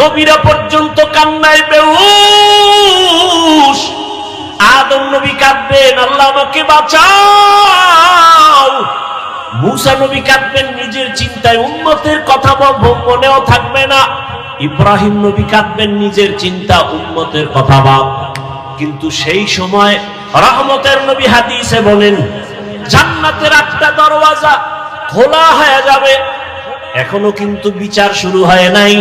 নবীরা পর্যন্ত কান্নায় বেউস আদম নবী কাঁদবেন, আল্লাহ আমাকে বাঁচাও। মুসা নবী কাঁদবেন, নিজের চিন্তায় উন্মতের কথা মনেও থাকবে না। ইব্রাহিম নবী কাঁদবেন, নিজের চিন্তা উন্মতের কথা ভাব। কিন্তু সেই সময় রহমতের নবী হাদিসে বলেন, জান্নাতের একটা দরওয়াজা খোলা হয়ে যাবে। এখনও কিন্তু বিচার শুরু হয় নাই।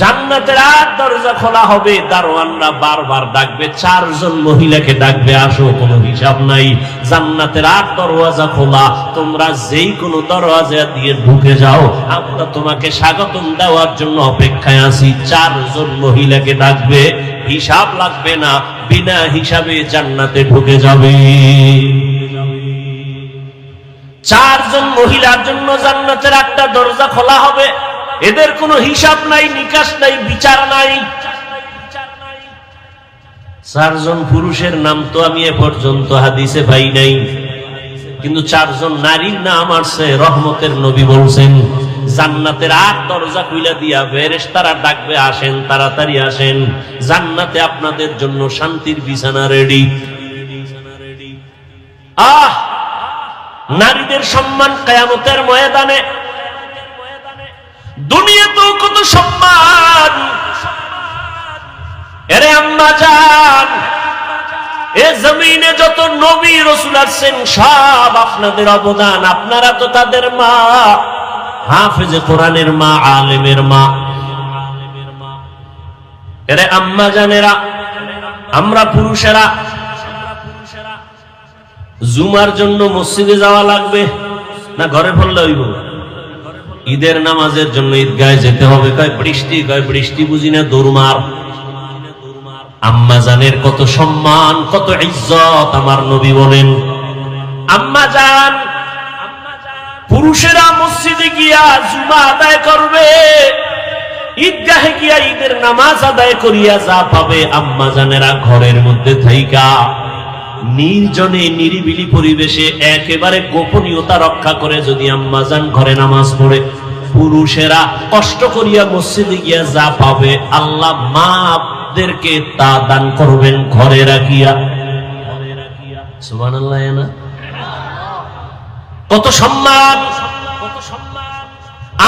জান্নাতের আর দরজা খোলা হবে, দারোয়ানরা বারবার ডাকবে, চারজন মহিলাকে ডাকবে, আসো, কোনো হিসাব নাই। জান্নাতের আর দরওয়াজা খোলা, তোমরা যেই কোনো দরওয়াজা দিয়ে ঢুকে যাও, আমরা তোমাকে স্বাগতম দেওয়ার জন্য অপেক্ষায় আছি। চারজন মহিলাকে ডাকবে, হিসাব লাগবে না, বিনা হিসাবে জান্নাতে ঢুকে যাবে। চারজন মহিলার জন্য জান্নাতের একটা দরজা খোলা হবে। এদের কোনো হিসাব নাই, নিকাশ নাই, বিচার নাই। চারজন পুরুষের নাম তো আমি এ পর্যন্ত হাদিসে পাই নাই। কিন্তু চারজন নারীর নাম আসছে, রহমতের নবী বলছেন, জান্নাতের আট দরজা খুলে দিয়া বেরেস তারা ডাকবে, আসেন, তাড়াতাড়ি আসেন। জান্নাতে আপনাদের জন্য শান্তির বিছানা রেডি। আহ! নারীদের সম্মান কেয়ামতের ময়দানে। দুনিয়াতেও কত সম্মান। এরে আম্মা যান এ জমিনে যত নবী রসুল আসছেন, সব আপনাদের অবদান। আপনারা তো তাদের মা। হাফেজে কোরআনের মা, আলেমের মা। এরে আম্মা জানেরা, আমরা পুরুষেরা জুমার জন্য মসজিদে যাওয়া লাগবে না ঘরে পড়লে হইব? ঈদের নামাজের জন্য ঈদগায় যেতে হবে। কয় বৃষ্টি কয় বৃষ্টি বুঝি না দৌড়মার আম্মা জানের কত সম্মান, কত ইজ্জত আমার নবী বলেন। আম্মা জান পুরুষেরা মসজিদে গিয়া জুমা আদায় করবে। ঈদগাহে গিয়া ঈদের নামাজ আদায় করিয়া যা পাবে আম্মা জানেরা ঘরের মধ্যে থাইকা। নির্জনে নিরিবিলি পরিবেশে একেবারে গোপনীয়তা রক্ষা করে যদি আম্মাজান ঘরে নামাজ পড়ে, পুরুষেরা কষ্ট করিয়া মসজিদে গিয়া যা পাবে আল্লাহ মাদেরকে তা দান করবেন ঘরে রাখিয়া। কত সম্মান।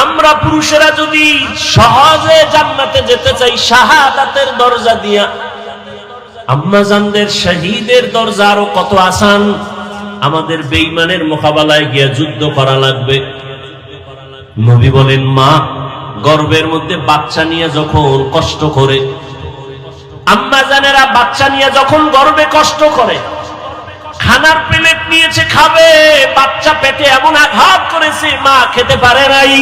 আমরা পুরুষেরা যদি সহজে জান্নাতে যেতে চাই, শাহাদাতের দরজা দিয়া আম্মাজানদের শহীদের দরজা আরও কত আসান? আমাদের বেইমানের মোকাবেলায় গিয়া যুদ্ধ করা লাগবে। নবী বলেন, মা, গর্বের মধ্যে বাচ্চা নিয়ে যখন কষ্ট করে, আম্মাজানেরা বাচ্চা নিয়ে যখন গর্বে কষ্ট করে, খানার প্লেট নিয়েছে, খাবে, বাচ্চা পেটে এমন আঘাত করেছে, মা খেতে পারে নাই।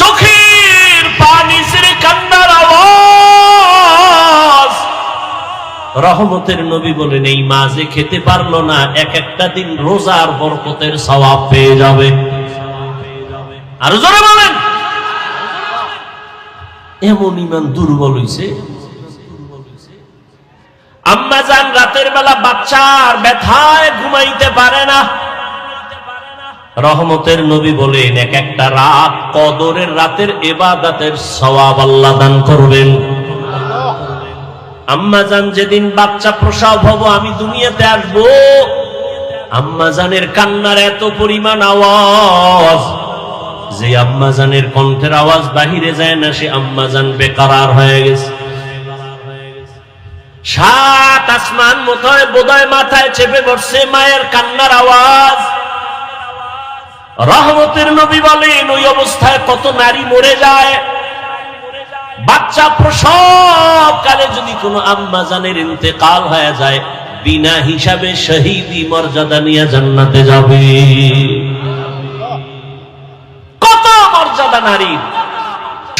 চোখের পানি ছেড়ে কান্নার আওয়াজ রহমতের নবী বলেন, এই মাঝে খেতে পারল না, এক একটা দিন রোজার বরকতের সওয়াব পেয়ে যাবে। আর জোরে বলেন। এমন ইমান দুর্বল হইছে। আম্মা যান, রাতের বেলা বাচ্চার ব্যথায় ঘুমাইতে পারে না। রহমতের নবী বলেন, এক একটা রাত কদরের রাতের এবাদাতের সওয়াব আল্লাহ দান করবেন। আম্মা জান যেদিন বাচ্চা প্রসব হব, আমি দুনিয়াতে আসব। আম্মা জানের কান্নার এত পরিমাণ আওয়াজ যে আম্মা জানের কণ্ঠের আওয়াজ বাহিরে যায় না, সে আম্মা জান বেকারার হয়ে গেছে। সাত আসমান মতোয় বোধয় মাথায় চেপে বসছে মায়ের কান্নার আওয়াজ। রহমতের নবী বলেন, ওই অবস্থায় কত নারী মরে যায়। বাচ্চা প্রসব কালে যদি কোনো আম্মা জানের ইন্তেকাল হয়ে যায়, বিনা হিসাবে শহীদি মর্যাদা নিয়ে জান্নাতে যাবে। কত মর্যাদা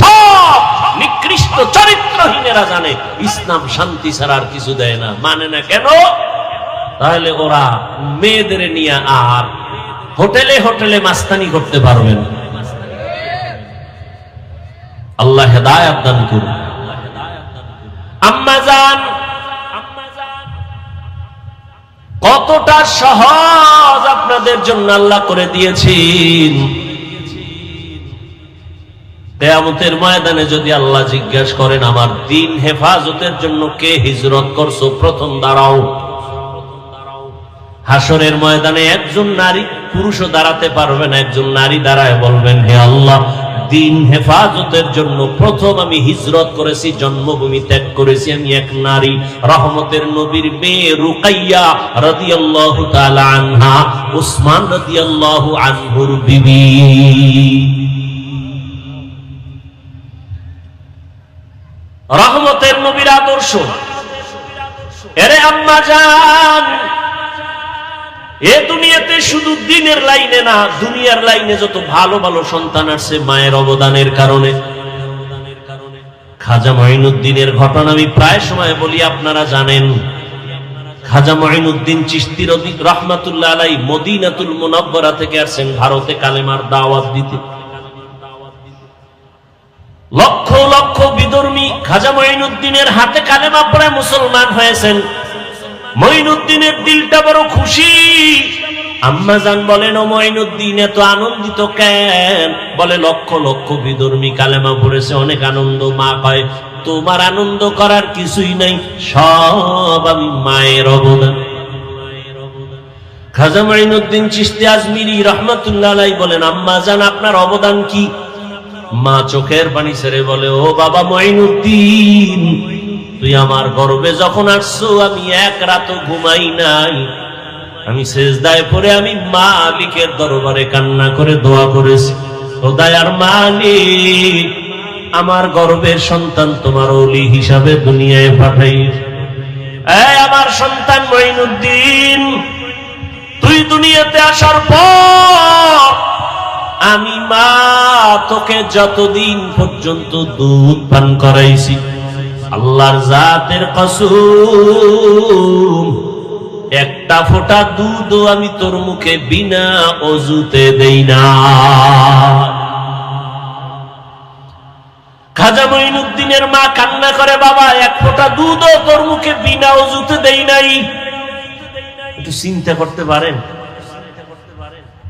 সব নিকৃষ্ট চরিত্রহীনেরা জানে, ইসলাম শান্তি ছাড়া আর কিছু দেয় না। মানে না কেন? তাহলে ওরা মেয়েদের নিয়ে আর হোটেলে হোটেলে মাস্তানি করতে পারবেন আল্লাহ হেদায়াত দান করুন। কতটা সহজ আপনাদের জন্য আল্লাহ করে দিয়েছেন। কেয়ামতের ময়দানে যদি আল্লাহ জিজ্ঞাসা করেন, আমার দিন হেফাজতের জন্য কে হিজরত করছ? প্রথম দাঁড়াও। হাসরের ময়দানে একজন নারী পুরুষও দাঁড়াতে পারবে না, একজন নারী দাঁড়ায় বলবেন, হে আল্লাহ দিন হেফাজতের জন্য প্রথম আমি হিজরত করেছি, জন্মভূমি ত্যাগ করেছি আমি এক নারী। রহমতের নবীর মেয়ে রুকাইয়া রাদিয়াল্লাহু তাআলা আনহা, উসমান রাদিয়াল্লাহু আনহুর বিবি। রহমতের নবীর আদর্শ। এরে আম্মা জান এ দুনিয়াতে শুধু দিনের লাইনে না, দুনিয়ার লাইনে যত ভালো ভালো সন্তান আসছে, মায়ের অবদানের কারণে। খাজা মঈনুদ্দিনের ঘটনা আমি প্রায় সময় বলি, আপনারা জানেন। খাজা মঈনুদ্দিন চিস্তির রহমাতুল্লাহ আলাই মদিনাতুল মুনাব্বরা থেকে আসছেন ভারতে কালেমার দাওয়াত দিতে। লক্ষ লক্ষ বিধর্মী খাজা মঈনুদ্দিনের হাতে কালেমা পড়ে মুসলমান হয়েছেন। মঈনুদ্দিনের দিলটা বড় খুশি। আম্মা আম্মাজান বলেন মঈনুদ্দিন, এত আনন্দিত কেন? বলে, লক্ষ লক্ষ বিধর্মী কালেমা পড়েছে, অনেক আনন্দ মা কয় তোমার আনন্দ করার কিছুই নাই, সব আমি মায়ের অবদান। খাজা মাইনুদ্দিন চিস্তি আজমিরি রহমতুল্লাহ বলেন, আম্মা জান, আপনার অবদান কি? মা চোখের পানি ছেড়ে বলে, ও বাবা মঈনুদ্দিন তুই আমার গর্বে যখন আসছো, আমি এক রাত ঘুমাই নাই। আমি শেষদায় পরে আমি মালিকের দরবারে কান্না করে দোয়া করেছি। ও দায়ার মালিক, আমার গর্বের সন্তান তোমার অলি হিসাবে দুনিয়ায় পাঠাই। আমার সন্তান মঈনুদ্দিন, তুই দুনিয়াতে আসার পর আমি মা তোকে যতদিন পর্যন্ত দুধ পান করাইছি। আল্লাহর জাতের কসুম। একটা ফোঁটা দুধও আমি তোর মুখে বিনা অজুতে দেই না। খাজা মা কান্না করে, বাবা, এক ফোঁটা দুধও তোর মুখে বিনা অজুতে দেই নাই। একটু চিন্তা করতে পারেন?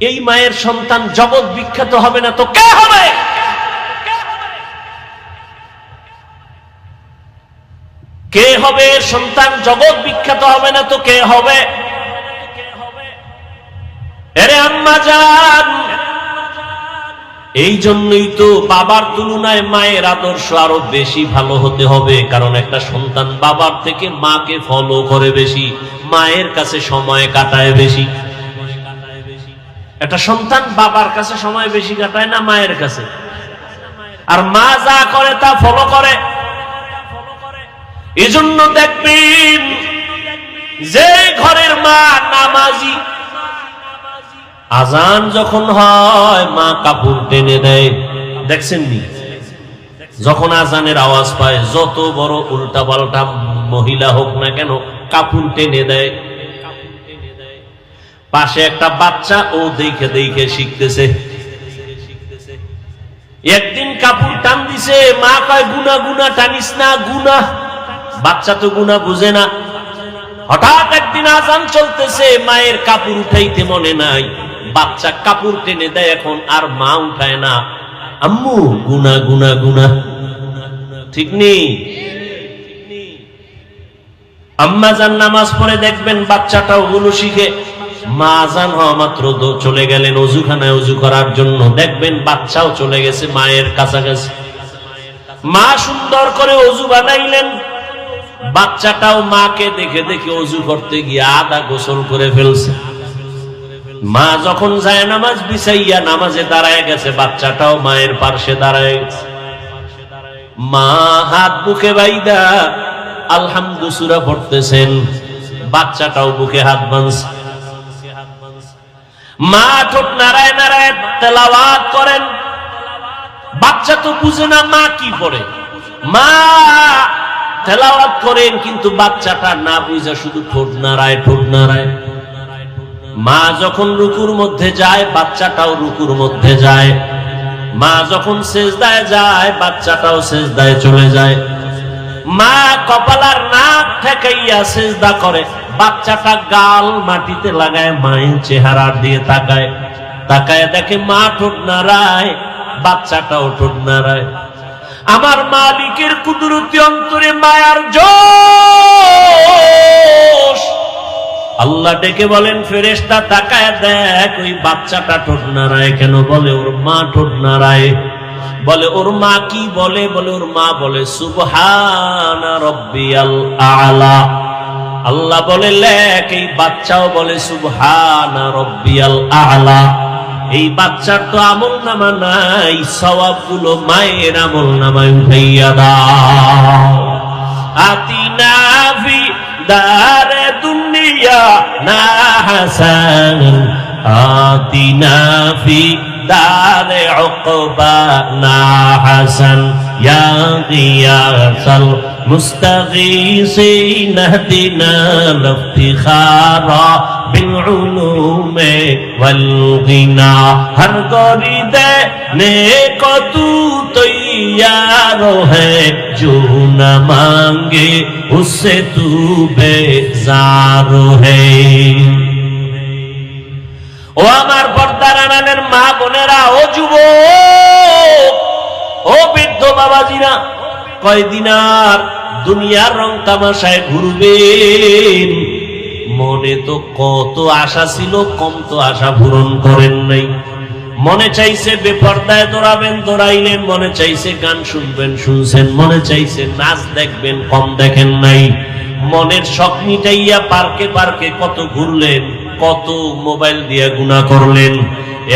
এই মায়ের সন্তান জগৎ বিখ্যাত হবে না তো কে হবে? কে হবে সন্তান? জগৎ বিখ্যাত হবে না তো কে হবে? এই জন্যই তো বাবার তুলনায় মায়ের আদর্শ আরও বেশি ভালো হতে হবে, কারণ একটা সন্তান বাবার থেকে মাকে ফলো করে বেশি, মায়ের কাছে সময় কাটায় বেশি। একটা সন্তান বাবার কাছে সময় বেশি কাটায় না মায়ের কাছে? আর মা যা করে তা ফলো করে। এজন্য দেখবেন যে ঘরের মা নামাজি, আজান যখন হয়, মা কাপড় টেনে দেয়। দেখছেন নি যখন আজানের আওয়াজ পায়, যত বড় উল্টা পাল্টা মহিলা হোক না কেন, কাপড় টেনে দেয়। পাশে একটা বাচ্চা, ও দেখে দেখে শিখতেছে। একদিন কাপড় টান দিছে, মা কয়, গুনা গুনা, টানিস না, গুনা। বাচ্চা তো গুনা বুঝে না। হঠাৎ একদিন আজান চলতেছে, মায়ের কাপড় উঠাইতে মনে নাই। বাচ্চা কাপড় টেনে দেয় এখন, আর মা উঠায় না। আম্মু, গুনা গুনা গুনা। ঠিক নেই আম্মা যান নামাজ পড়ে দেখবেন বাচ্চাটাও গুলো শিখে। মা আজান হওয়া মাত্র চলে গেলেন অজুখানায় অজু করার জন্য। দেখবেন বাচ্চাও চলে গেছে মায়ের কাছাকাছি। মা সুন্দর করে অজু বানাইলেন। বাচ্চাটাও মাকে দেখে দেখে অজু করতে গিয়ে আদা গোসল করে ফেলছে। মা যখন যায় নামাজ বিছাইয়া নামাজে দাঁড়ায় গেছে, বাচ্চাটাও মায়ের পার্শ্বে দাঁড়ায় গেছে। মা হাত বুকে বাইদা আলহামদুসুরা পড়তেছেন, বাচ্চাটাও বুকে হাত বাঁধছে। মা ঠোঁট নারায় নারায় তেলাওয়াত করেন। বাচ্চা তো বুঝে না মা কি পড়ে। মা তেলাওয়াত করেন, কিন্তু বাচ্চাটা না বুঝে শুধু ঠোঁট নাড়ায় ঠোঁট নাড়ায়। মা যখন রুকুর মধ্যে যায়, বাচ্চাটাও রুকুর মধ্যে যায়। মা যখন সেজদায় যায়, বাচ্চাটাও সেজদায় চলে যায়। মা কপালার নাক ঠেকাইয়া সেজদা করে। বাচ্চাটা গাল মাটিতে লাগায়, মায়ের চেহারার দিয়ে তাকায়। তাকায় দেখে মা ঠোঁট নাড়ায়, বাচ্চাটাও ঠোঁট নাড়ায়। আমার মালিকের কুদরতি অন্তরে মায়ার জোশ। আল্লাহ ডেকে বলেন, ফেরেশতা তাকায় দেখ, ওই বাচ্চাটা ঠোঁট নাড়ায় কেন? বলে, ওর মা ঠোঁট নাড়ায়। বলে, ওর মা কি বলে? বলে, ওর মা বলে, সুবহানা রব্বিয়াল আলা। আল্লাহ বলে, লেখ, এই বাচ্চাও বলে, সুবহানা রব্বিয়াল আলা। এই বাচ্চার তো আমল নামা নাই সবাবগুলো মায়ের আমল নামায় উঠাইয়া দাও। আতি নাভি দারে দুনিয়া না হাসান। আতি নাভি দারে অকবা না হাসান। ইয়া গিয়াসাল মুস্তাগীসিন হদিনা লফতিখারা। বিলুমে বলগিনা হর গরি দে কতু তৈর হো। না মঙ্গে উসে তু বেসার হে। ও আমার পর্দারানের মা বোনেরা, ও যুব ও বৃদ্ধ বাবাজিরা, কয়দিন আর দুনিয়ার রং তামাশায় ঘুরবে মনে তো কত আশা ছিল, কম তো আশা পূরণ করেন নাই। মনে চাইছে বেপর্দায় দৌড়াবেন দৌড়াইলেন মনে চাইছে গান শুনবেন, শুনছেন, মনে চাইছে নাচ দেখবেন, কম দেখেন নাই। মনের শখ মিটাইয়া পার্কে পার্কে কত ঘুরলেন, কত মোবাইল দিয়ে গুণা করলেন।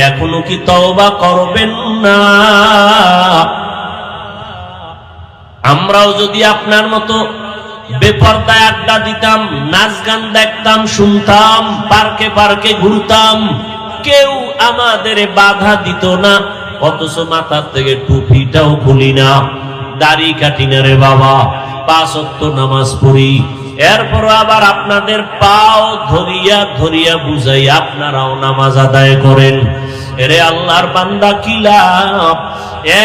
এখনও কি তওবা করবেন না? আমরাও যদি আপনার মতো বেপর্দায় আড্ডা দিতাম, নাচ গান দেখতাম, শুনতাম, পার্কে পার্কে ঘুরতাম। কেউ আমাদের বাধা দিত না, অথচ মাথার থেকে টুপিটাও খুলি না। দাড়ি কাটি না রে বাবা অক্ত নামাজ পড়ি। এরপর আবার আপনাদের পাও ধরিয়া ধরিয়া বুঝাই, আপনারাও নামাজ আদায় করেন। এরে আল্লাহর বান্দা কি লাভ?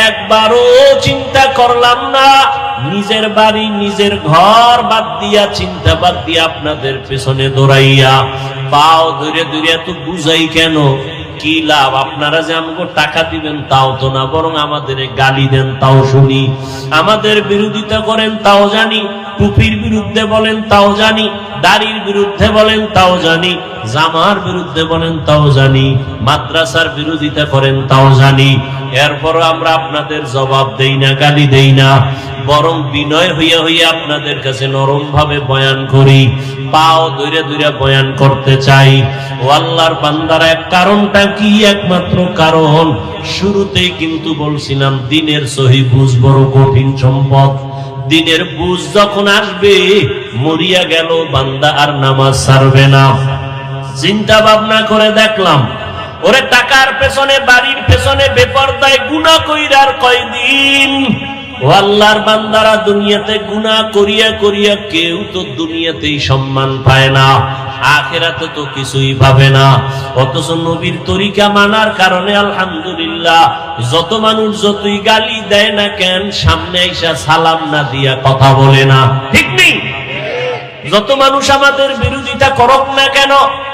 একবারও চিন্তা করলাম না নিজের বাড়ি, নিজের ঘর বাদ দিয়া, চিন্তা বাদ দিয়া আপনাদের পেছনে দৌড়াইয়া, পাও ধরে ধরে এত বুঝাই কেন? কি লাভ? আপনারা যে আমাকে টাকা দিবেন তাও তো না, বরং আমাদের গালি দেন তাও শুনি। আমাদের বিরোধিতা করেন তাও জানি, টুপির বিরুদ্ধে বলেন তাও জানি। দাড়ির বিরুদ্ধে বলেন, তাও জানি। জামার বিরুদ্ধে বলেন, তাও জানি। মাদ্রাসার বিরোধিতা করেন, তাও জানি। এরপরও আমরা আপনাদের জবাব দেই না, গালি দেই না। বরং বিনয় হইয়া হইয়া আপনাদের কাছে নরম ভাবে বয়ান করি। পাও দূরে দূরে বয়ান করতে চাই। ও আল্লাহর বান্দারা, এক কারণটা কি? একমাত্র কারণ, শুরুতেই কিন্তু বলছিলাম, দিনের সহি বুঝ বড় কঠিন সম্পদ। দিনের বুঝ যখন আসবে, মরিয়া গেল, বান্দা আর নামাজ সারবে না। চিন্তা ভাবনা করে দেখলাম, ওরে টাকার পেছনে, বাড়ির পেছনে, বেপরদায় গুণা কইরার কয়দিন আল্লাহর বান্দারা দুনিয়াতে গুনাহ করিয়া করিয়া কেউ তো দুনিয়াতেই সম্মান পায় না, আখেরাতে তো কিছুই পাবে না। অথচ নবীর তরিকা মানার কারণে আলহামদুলিল্লাহ যত মানুষ যতই গালি দেয় না কেন, সামনে আইসা সালাম না দিয়া কথা বলে না। ঠিক নেই? যত মানুষ আমাদের বিরোধিতা করক না কেন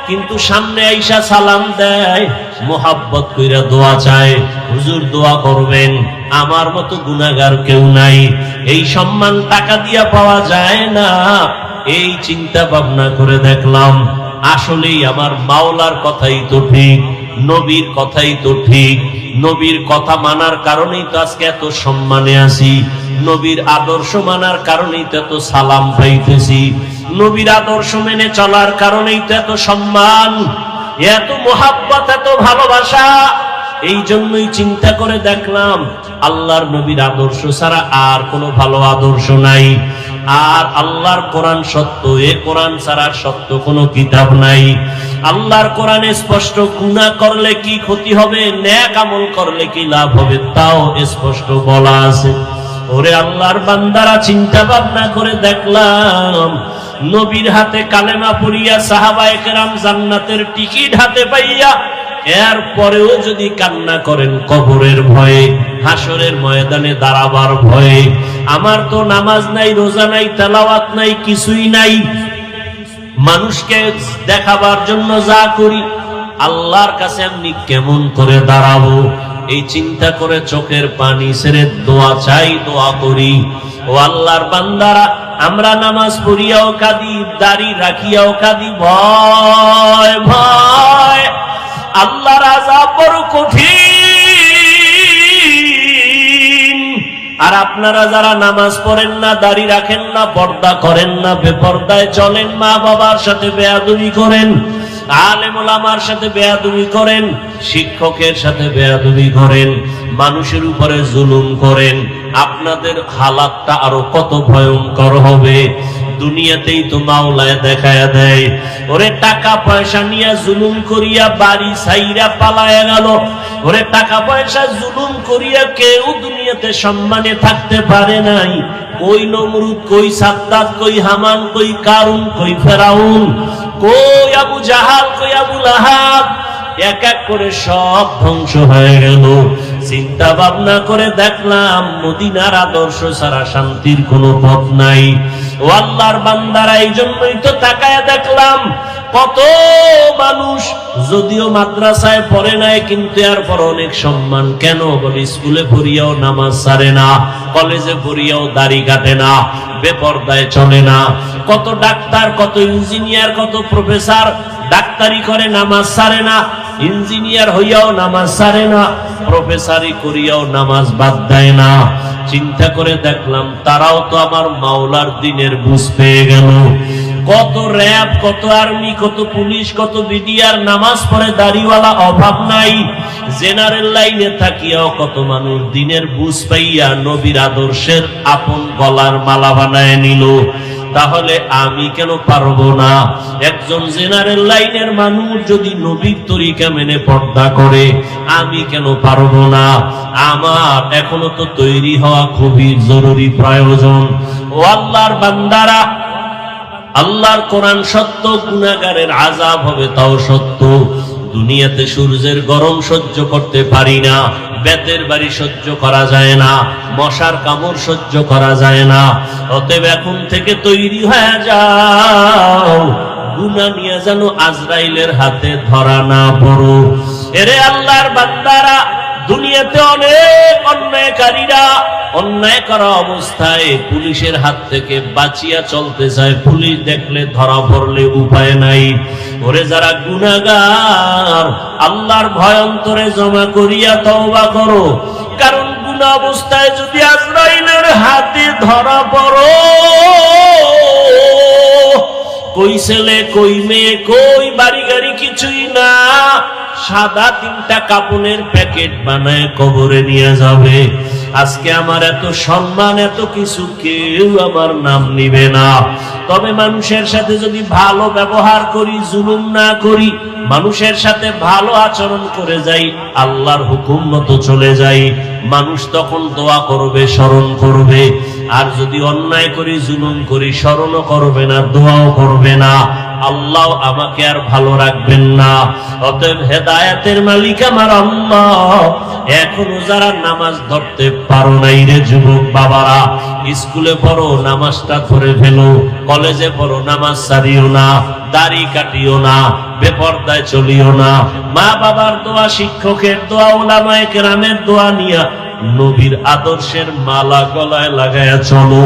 কিন্তু সামনে আইসা সালাম দেয়, মোহাব্বত কইরা দোয়া চায়, হুজুর দোয়া করবেন, আমার মতো গুনাগার কেউ নাই। এই সম্মান টাকা দিয়া পাওয়া যায় না। এই চিন্তা ভাবনা করে দেখলাম, আসলেই আমার মাওলার কথাই তো ঠিক, নবীর কথাই তো ঠিক। নবীর কথা মানার কারণেই তো আজকে এত সম্মানে আছি, নবীর আদর্শ মানার কারণেই তো এত সালাম পাইতেছি। নবীর আদর্শ মেনে চলার কারণেই তো এত সম্মান, এত মোহাব্বত, এত ভালোবাসা। এই জন্যই চিন্তা করে দেখলাম, আল্লাহর নবীর আদর্শ ছাড়া আর কোনো ভালো আদর্শ নাই। আর আল্লাহর কোরআন সত্য, এ কোরআন ছাড়া সত্য কোনো কিতাব নাই। আল্লাহর কোরআনে স্পষ্ট গুণা করলে কি ক্ষতি হবে, ন্যাক আমল করলে কি লাভ হবে, তাও স্পষ্ট বলা আছে। ওরে আল্লাহর বান্দারা চিন্তা ভাবনা করে দেখলাম নবীর হাতে কালেমা পড়িয়া সাহাবা একরাম জান্নাতের টিকিট হাতে পাইয়া এর পরেও যদি কান্না করেন কবরের ভয়ে হাসরের ময়দানে দাঁড়াবার ভয়ে, আমার তো নামাজ নাই, রোজা নাই, তেলাওয়াত নাই, কিছুই নাই। মানুষকে দেখাবার জন্য যা করি, আল্লাহর কাছে আমি কেমন করে দাঁড়াবো? এই চিন্তা করে চোখের পানি ছেড়ে দোয়া চাই, দোয়া করি। ও আল্লাহর বান্দারা আমরা নামাজ পড়িয়াও কাঁদি, দাড়ি রাখিয়াও কাঁদি, ভয় ভয়। আল্লাহ রাজা বড় কঠিন। আর আপনারা যারা নামাজ পড়েন না, দাড়ি রাখেন না, পর্দা করেন না, বেপর্দায় চলেন মা বাবার সাথে বেয়াদুরি করেন আলেম ওলামার সাথে বেয়াদুবি করেন, শিক্ষকের সাথে বেয়াদুবি করেন, মানুষের উপরে জুলুম করেন, আপনাদের হালাতটা আরও কত ভয়ঙ্কর হবে। দুনিয়াতেই তো মাওলায় দেখায় দেয়। ওরে টাকা পয়সা নিয়ে জুলুম করিয়া বাড়ি সাইরা পালায়া গেল। ওরে টাকা পয়সা জুলুম করিয়া কেউ দুনিয়াতে সম্মানে থাকতে পারে নাই। কই নমরুদ, কই সাদ্দাত, কই হামান, কই কারুন, কই ফেরাউন। কই জাহাল, কই আবু এক এক করে সব ধ্বংস হয়ে গেল। চিন্তা ভাবনা করে দেখলাম, মদিনার আদর্শ ছাড়া শান্তির কোনো পথ নাই। ও আল্লাহর বান্দারা এই জন্যই তো তাকায় দেখলাম কত মানুষ যদিও মাদ্রাসায় পড়ে নাই, কিন্তু এরপর অনেক সম্মান। কেন? বলে, স্কুলে পড়িয়াও নামাজ সারে না, কলেজে পড়িয়াও দাড়ি কাটে না, বেপর্দায় চলে না। কত ডাক্তার, কত ইঞ্জিনিয়ার, কত প্রফেসর ডাক্তারি করে নামাজ সারে না, ইঞ্জিনিয়ার হইয়াও নামাজ সারে না, প্রফেসরি করিয়াও নামাজ বাদ দেয় না। চিন্তা করে দেখলাম, তারাও তো আমার মাওলার দিনের বুঝ পেয়ে গেল। কত র্যাব, কত আর্মি, কত পুলিশ, কত বিডিআর, নামাজ পড়ে দাড়িওয়ালা অভাব নাই। জেনারেল লাইনে থাকিয়াও কত মানুষ দিনের বুঝ পাইয়া নবীর আদর্শের আপন গলার মালা বানায় নিল। তাহলে আমি কেন পারব না? একজন জেনারেল লাইনের মানুষ যদি নবীর তরিকা মেনে পর্দা করে, আমি কেন পারব না? আমার এখনও তো তৈরি হওয়া খুবই জরুরি প্রয়োজন। ও আল্লাহর বান্দারা আল্লাহর কোরআন সত্য গুণাগারের আজাব হবে তাও সত্য। দুনিয়াতে সূর্যের গরম সহ্য করতে পারি না, বেতের বাড়ি সহ্য করা যায় না, মশার কামড় সহ্য করা যায় না। অতএব এখন থেকে তৈরি হয়ে যাও গুনা নিয়ে যেন আজরাইলের হাতে ধরা না পড়ো। এরে আল্লাহর বান্দারা দুনিয়াতে অনেক অন্যায়কারীরা অন্যায় করা অবস্থায় পুলিশের হাত থেকে বাঁচিয়া চলতে চায়। পুলিশ দেখলে ধরা পড়লে উপায় নাই। ওরে যারা গুনাগার, আল্লাহর ভয়ন্তরে জমা করিয়া তওবা করো। কারণ গুনা অবস্থায় যদি আজরাইলের হাতে ধরা পড়ো কই ছেলে, কই মেয়ে, কই বাড়ি গাড়ি কিছুই না। সাদা তিনটা কাপনের প্যাকেট বানায় কবরে নিয়ে যাবে। আজকে আমার এত সম্মান, এত কিছু কেউ আমার নাম নিবে না। তবে মানুষের সাথে যদি ভালো ব্যবহার করি, জুলুম না করি, মানুষের সাথে ভালো আচরণ করে যাই, আল্লাহর হুকুম মতো চলে যাই। মানুষ তখন দোয়া করবে, স্মরণ করবে। আর যদি অন্যায় করি, জুলুম করি, স্মরণও করবে না, দোয়াও করবে না, আল্লাহ আমাকে আর ভালো রাখবেন না। অতএব হেদায়াতের মালিক আমার আল্লাহ। এখনও যারা নামাজ ধরতে পারো নাই রে যুবক বাবারা, স্কুলে পড়ো, নামাজটা ধরে ফেলো, কলেজে পড়ো, নামাজ সারিও না, দাড়ি কাটিও না, বেপর্দায় চলিও না। মা বাবার দোয়া, শিক্ষকের দোয়া, ওলামায়ে কেরামের দোয়া নিয়া নবীর আদর্শের মালা গলায় লাগায়া চলো।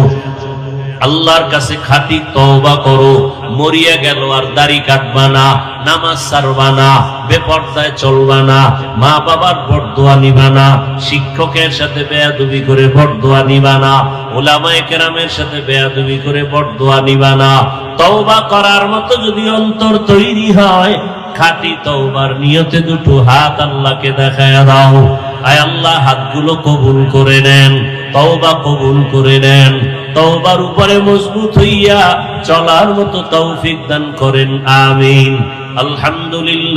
আল্লাহর কাছে খাটি তওবা করো। মরিয়া গেল আর দাড়ি কাটবা না, নামাজ সারবা না, বেপর্দায় চলবা না মা বাবার বরদোয়া নিবা না, শিক্ষকের সাথে বেয়াদবি করে বরদোয়া নিবা না, ওলামায়ে কেরামের সাথে বেয়াদবি করে বরদোয়া নিবা না। তওবা করার মতো যদি অন্তর তৈরি হয় খাটি তওবার নিয়তে দুটো হাত আল্লাহকে দেখায় দাও। আয় আল্লাহ, হাতগুলো কবুল করে নেন, তওবা কবুল করে নেন। তওবার উপরে মজবুত হইয়া চলার মতো তৌফিক দান করেন, আমিন। আলহামদুলিল্লাহ।